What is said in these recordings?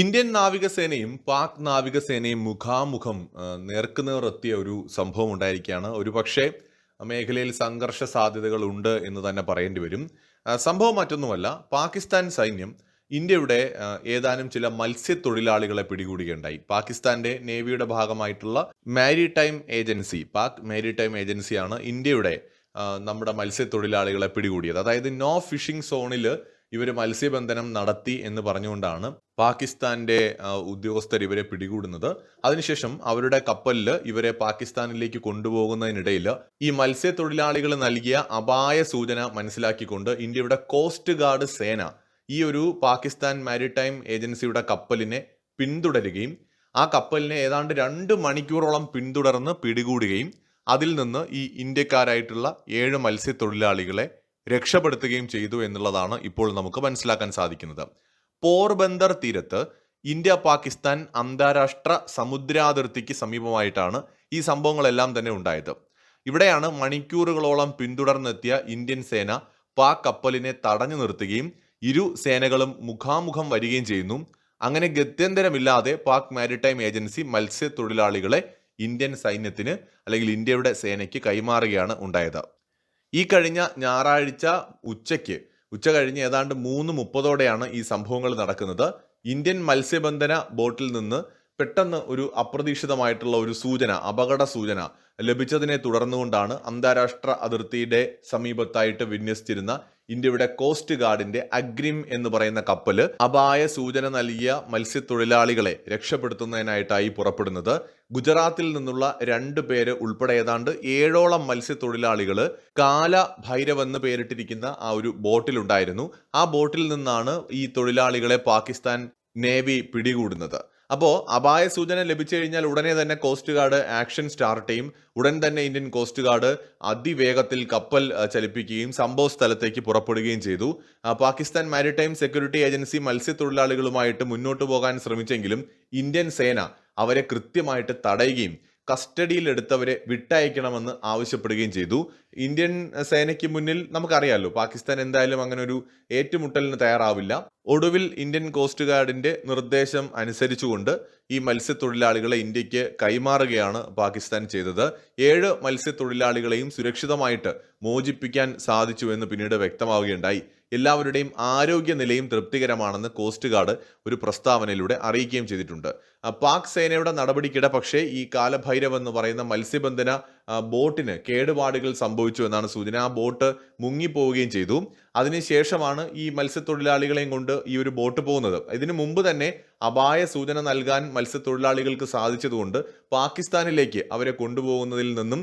Indian നാവികസേനയും Pak നാവികസേനയും മുഖാമുഖം നേർക്കുനേറെത്തിയ ഒരു സംഭവം ഉണ്ടായിരിക്കുകയാണ്. ഒരു പക്ഷേ മേഖലയിൽ സംഘർഷ സാധ്യതകൾ ഉണ്ട് എന്ന് തന്നെ പറയേണ്ടി വരും. സംഭവം മറ്റൊന്നുമല്ല. പാകിസ്ഥാൻ സൈന്യം ഇന്ത്യയുടെ ഏതാനും ചില മത്സ്യത്തൊഴിലാളികളെ പിടികൂടുകയുണ്ടായി. പാകിസ്ഥാന്റെ നേവിയുടെ ഭാഗമായിട്ടുള്ള മാരിടൈം ഏജൻസി പാക് മാരിടൈം ഏജൻസിയാണ് ഇന്ത്യയുടെ നമ്മുടെ മത്സ്യത്തൊഴിലാളികളെ പിടികൂടിയത്. അതായത് നോ ഫിഷിംഗ് സോണിൽ ഇവർ മത്സ്യബന്ധനം നടത്തി എന്ന് പറഞ്ഞുകൊണ്ടാണ് പാകിസ്ഥാന്റെ ഉദ്യോഗസ്ഥർ ഇവരെ പിടികൂടുന്നത്. അതിനുശേഷം അവരുടെ കപ്പലിൽ ഇവരെ പാകിസ്ഥാനിലേക്ക് കൊണ്ടുപോകുന്നതിനിടയിൽ ഈ മത്സ്യത്തൊഴിലാളികൾ നൽകിയ അപായ സൂചന മനസ്സിലാക്കിക്കൊണ്ട് ഇന്ത്യയുടെ കോസ്റ്റ് ഗാർഡ് സേന ഈ ഒരു പാകിസ്ഥാൻ മാരിടൈം ഏജൻസിയുടെ കപ്പലിനെ പിന്തുടരുകയും ആ കപ്പലിനെ ഏതാണ്ട് രണ്ട് മണിക്കൂറോളം പിന്തുടർന്ന് പിടികൂടുകയും അതിൽ നിന്ന് ഈ ഇന്ത്യക്കാരായിട്ടുള്ള ഏഴ് മത്സ്യത്തൊഴിലാളികളെ രക്ഷപ്പെടുത്തുകയും ചെയ്തു എന്നുള്ളതാണ് ഇപ്പോൾ നമുക്ക് മനസ്സിലാക്കാൻ സാധിക്കുന്നത്. പോർബന്ദർ തീരത്ത് ഇന്ത്യ പാകിസ്ഥാൻ അന്താരാഷ്ട്ര സമുദ്രാതിർത്തിക്ക് സമീപമായിട്ടാണ് ഈ സംഭവങ്ങളെല്ലാം തന്നെ ഉണ്ടായത്. ഇവിടെയാണ് മണിക്കൂറുകളോളം പിന്തുടർന്നെത്തിയ ഇന്ത്യൻ സേന പാക് കപ്പലിനെ തടഞ്ഞു നിർത്തുകയും ഇരു സേനകളും മുഖാമുഖം വരികയും ചെയ്യുന്നു. അങ്ങനെ ഗത്യന്തരമില്ലാതെ പാക് മാരിടൈം ഏജൻസി മത്സ്യത്തൊഴിലാളികളെ ഇന്ത്യൻ സൈന്യത്തിന് അല്ലെങ്കിൽ ഇന്ത്യയുടെ സേനയ്ക്ക് കൈമാറുകയാണ് ഉണ്ടായത്. ഈ കഴിഞ്ഞ ഞായറാഴ്ച ഉച്ചയ്ക്ക് ഉച്ച കഴിഞ്ഞ് ഏതാണ്ട് മൂന്ന് മുപ്പതോടെയാണ് ഈ സംഭവങ്ങൾ നടക്കുന്നത്. ഇന്ത്യൻ മത്സ്യബന്ധന ബോട്ടിൽ നിന്ന് പെട്ടെന്ന് ഒരു അപ്രതീക്ഷിതമായിട്ടുള്ള ഒരു സൂചന അപകട സൂചന ലഭിച്ചതിനെ തുടർന്നുകൊണ്ടാണ് അന്താരാഷ്ട്ര അതിർത്തിയുടെ സമീപത്തായിട്ട് വിന്യസിച്ചിരുന്ന ഇന്ത്യയുടെ കോസ്റ്റ് ഗാർഡിന്റെ അഗ്രിം എന്ന് പറയുന്ന കപ്പൽ അപായ സൂചന നൽകിയ മത്സ്യത്തൊഴിലാളികളെ രക്ഷപ്പെടുത്തുന്നതിനായിട്ടായി പുറപ്പെടുന്നത്. ഗുജറാത്തിൽ നിന്നുള്ള രണ്ട് പേര് ഉൾപ്പെടെ ഏതാണ്ട് ഏഴോളം മത്സ്യത്തൊഴിലാളികൾ കാല ഭൈരവ് എന്ന് പേരിട്ടിരിക്കുന്ന ആ ഒരു ബോട്ടിലുണ്ടായിരുന്നു. ആ ബോട്ടിൽ നിന്നാണ് ഈ തൊഴിലാളികളെ പാകിസ്ഥാൻ നേവി പിടികൂടുന്നത്. അപ്പോൾ അപായ സൂചന ലഭിച്ചു കഴിഞ്ഞാൽ ഉടനെ തന്നെ കോസ്റ്റ് ഗാർഡ് ആക്ഷൻ സ്റ്റാർട്ട് ചെയ്യും ഉടൻ തന്നെ ഇന്ത്യൻ കോസ്റ്റ് ഗാർഡ് അതിവേഗത്തിൽ കപ്പൽ ചലിപ്പിക്കുകയും സംഭവ സ്ഥലത്തേക്ക് പുറപ്പെടുകയും ചെയ്തു. പാകിസ്ഥാൻ മാരിടൈം സെക്യൂരിറ്റി ഏജൻസി മത്സ്യത്തൊഴിലാളികളുമായിട്ട് മുന്നോട്ട് പോകാൻ ശ്രമിച്ചെങ്കിലും ഇന്ത്യൻ സേന അവരെ കൃത്യമായിട്ട് തടയുകയും കസ്റ്റഡിയിലെടുത്തവരെ വിട്ടയക്കണമെന്ന് ആവശ്യപ്പെടുകയും ചെയ്തു. ഇന്ത്യൻ സേനയ്ക്ക് മുന്നിൽ നമുക്കറിയാലോ പാകിസ്ഥാൻ എന്തായാലും അങ്ങനെ ഒരു ഏറ്റുമുട്ടലിന് തയ്യാറാവില്ല. ഒടുവിൽ ഇന്ത്യൻ കോസ്റ്റ് ഗാർഡിന്റെ നിർദ്ദേശം അനുസരിച്ചുകൊണ്ട് ഈ മത്സ്യത്തൊഴിലാളികളെ ഇന്ത്യയ്ക്ക് കൈമാറുകയാണ് പാകിസ്ഥാൻ ചെയ്തത്. ഏഴ് മത്സ്യത്തൊഴിലാളികളെയും സുരക്ഷിതമായിട്ട് മോചിപ്പിക്കാൻ സാധിച്ചു എന്ന് പിന്നീട് വ്യക്തമാവുകയുണ്ടായി. എല്ലാവരുടെയും ആരോഗ്യനിലയും തൃപ്തികരമാണെന്ന് കോസ്റ്റ് ഗാർഡ് ഒരു പ്രസ്താവനയിലൂടെ അറിയിക്കുകയും ചെയ്തിട്ടുണ്ട്. പാക് സേനയുടെ നടപടിക്കിടെ പക്ഷേ ഈ കാലഭൈരവ് എന്ന് പറയുന്ന മത്സ്യബന്ധന ബോട്ടിന് കേടുപാടുകൾ സംഭവിച്ചു എന്നാണ് സൂചന. ആ ബോട്ട് മുങ്ങിപ്പോവുകയും ചെയ്തു. അതിനുശേഷമാണ് ഈ മത്സ്യത്തൊഴിലാളികളെയും കൊണ്ട് ഈ ഒരു ബോട്ട് പോകുന്നത്. ഇതിനു മുമ്പ് തന്നെ അപായ സൂചന നൽകാൻ മത്സ്യത്തൊഴിലാളികൾക്ക് സാധിച്ചതുകൊണ്ട് പാകിസ്ഥാനിലേക്ക് അവരെ കൊണ്ടുപോകുന്നതിൽ നിന്നും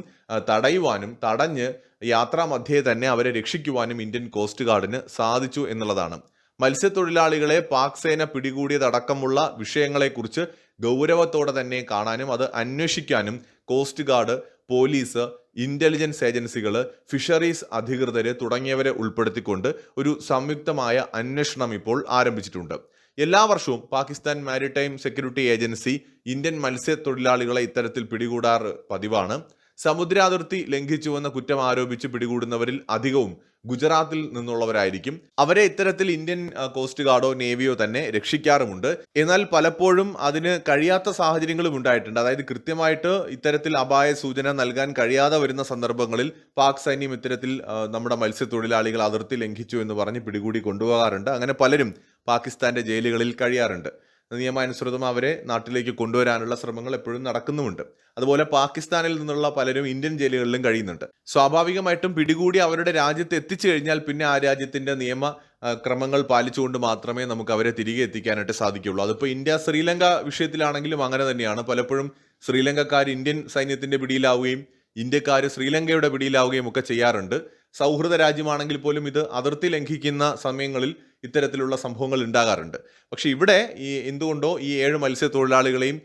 തടയുവാനും തടഞ്ഞ് യാത്രാമധ്യേ തന്നെ അവരെ രക്ഷിക്കുവാനും ഇന്ത്യൻ കോസ്റ്റ് ഗാർഡിന് സാധിച്ചു എന്നുള്ളതാണ്. മത്സ്യത്തൊഴിലാളികളെ പാക് സേന പിടികൂടിയതടക്കമുള്ള വിഷയങ്ങളെക്കുറിച്ച് ഗൗരവത്തോടെ തന്നെ കാണാനും അത് അന്വേഷിക്കാനും കോസ്റ്റ് ഗാർഡ് പോലീസ് ഇന്റലിജൻസ് ഏജൻസികൾ ഫിഷറീസ് അധികൃതർ തുടങ്ങിയവരെ ഉൾപ്പെടുത്തിക്കൊണ്ട് ഒരു സംയുക്തമായ അന്വേഷണം ഇപ്പോൾ ആരംഭിച്ചിട്ടുണ്ട്. എല്ലാ വർഷവും Pakistan maritime security agency Indian മത്സ്യത്തൊഴിലാളികളെ ഇത്തരത്തിൽ പിടികൂടാറ് പതിവാണ്. സമുദ്രാതിർത്തി ലംഘിച്ചുവെന്ന കുറ്റം ആരോപിച്ച് പിടികൂടുന്നവരിൽ അധികവും ഗുജറാത്തിൽ നിന്നുള്ളവരായിരിക്കും. അവരെ ഇത്തരത്തിൽ ഇന്ത്യൻ കോസ്റ്റ് ഗാർഡോ നേവിയോ തന്നെ രക്ഷിക്കാറുമുണ്ട്. എന്നാൽ പലപ്പോഴും അതിന് കഴിയാത്ത സാഹചര്യങ്ങളും ഉണ്ടായിട്ടുണ്ട്. അതായത് കൃത്യമായിട്ട് ഇത്തരത്തിൽ അപായ സൂചന നൽകാൻ കഴിയാതെ വരുന്ന സന്ദർഭങ്ങളിൽ പാക് സൈന്യം ഇത്തരത്തിൽ നമ്മുടെ മത്സ്യത്തൊഴിലാളികൾ അതിർത്തി ലംഘിച്ചു എന്ന് പറഞ്ഞ് പിടികൂടി കൊണ്ടുപോകാറുണ്ട്. അങ്ങനെ പലരും പാകിസ്ഥാന്റെ ജയിലുകളിൽ കഴിയാറുണ്ട്. നിയമാനുസൃതം അവരെ നാട്ടിലേക്ക് കൊണ്ടുവരാനുള്ള ശ്രമങ്ങൾ എപ്പോഴും നടക്കുന്നുമുണ്ട്. അതുപോലെ പാകിസ്ഥാനിൽ നിന്നുള്ള പലരും ഇന്ത്യൻ ജയിലുകളിലും കഴിയുന്നുണ്ട്. സ്വാഭാവികമായിട്ടും പിടികൂടി അവരുടെ രാജ്യത്ത് എത്തിച്ചു കഴിഞ്ഞാൽ പിന്നെ ആ രാജ്യത്തിന്റെ നിയമ ക്രമങ്ങൾ പാലിച്ചുകൊണ്ട് മാത്രമേ നമുക്ക് അവരെ തിരികെ എത്തിക്കാനായിട്ട് സാധിക്കുകയുള്ളൂ. അതിപ്പോൾ ഇന്ത്യ ശ്രീലങ്ക വിഷയത്തിലാണെങ്കിലും അങ്ങനെ തന്നെയാണ്. പലപ്പോഴും ശ്രീലങ്കക്കാർ ഇന്ത്യൻ സൈന്യത്തിന്റെ പിടിയിലാവുകയും ഇന്ത്യക്കാർ ശ്രീലങ്കയുടെ പിടിയിലാവുകയും ഒക്കെ ചെയ്യാറുണ്ട്. സൗഹൃദ രാജ്യമാണെങ്കിൽ പോലും ഇത് അതിർത്തി ലംഘിക്കുന്ന സമയങ്ങളിൽ ഇത്തരത്തിലുള്ള സംഭവങ്ങൾ ഉണ്ടാകാറുണ്ട്. പക്ഷേ ഇവിടെ ഈ എന്തുകൊണ്ടോ ഈ ഏഴ് മത്സ്യത്തൊഴിലാളികളെയും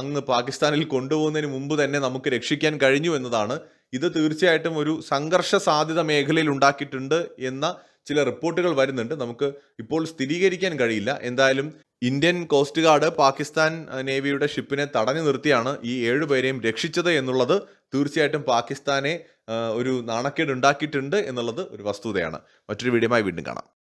അങ്ങ് പാകിസ്ഥാനിൽ കൊണ്ടുപോകുന്നതിന് മുമ്പ് തന്നെ നമുക്ക് രക്ഷിക്കാൻ കഴിഞ്ഞു എന്നതാണ്. ഇത് തീർച്ചയായിട്ടും ഒരു സംഘർഷ സാധ്യത മേഖലയിൽ ഉണ്ടാക്കിയിട്ടുണ്ട് എന്ന ചില റിപ്പോർട്ടുകൾ വരുന്നുണ്ട്. നമുക്ക് ഇപ്പോൾ സ്ഥിരീകരിക്കാൻ കഴിയില്ല. എന്തായാലും ഇന്ത്യൻ കോസ്റ്റ് ഗാർഡ് പാകിസ്ഥാൻ നേവിയുടെ ഷിപ്പിനെ തടഞ്ഞു നിർത്തിയാണ് ഈ ഏഴുപേരെയും രക്ഷിച്ചത് എന്നുള്ളത്. തീർച്ചയായിട്ടും പാകിസ്ഥാനെ ഒരു നാണക്കേട് ഉണ്ടാക്കിയിട്ടുണ്ട് എന്നുള്ളത് ഒരു വസ്തുതയാണ്. മറ്റൊരു വീഡിയോമായി വീണ്ടും കാണാം.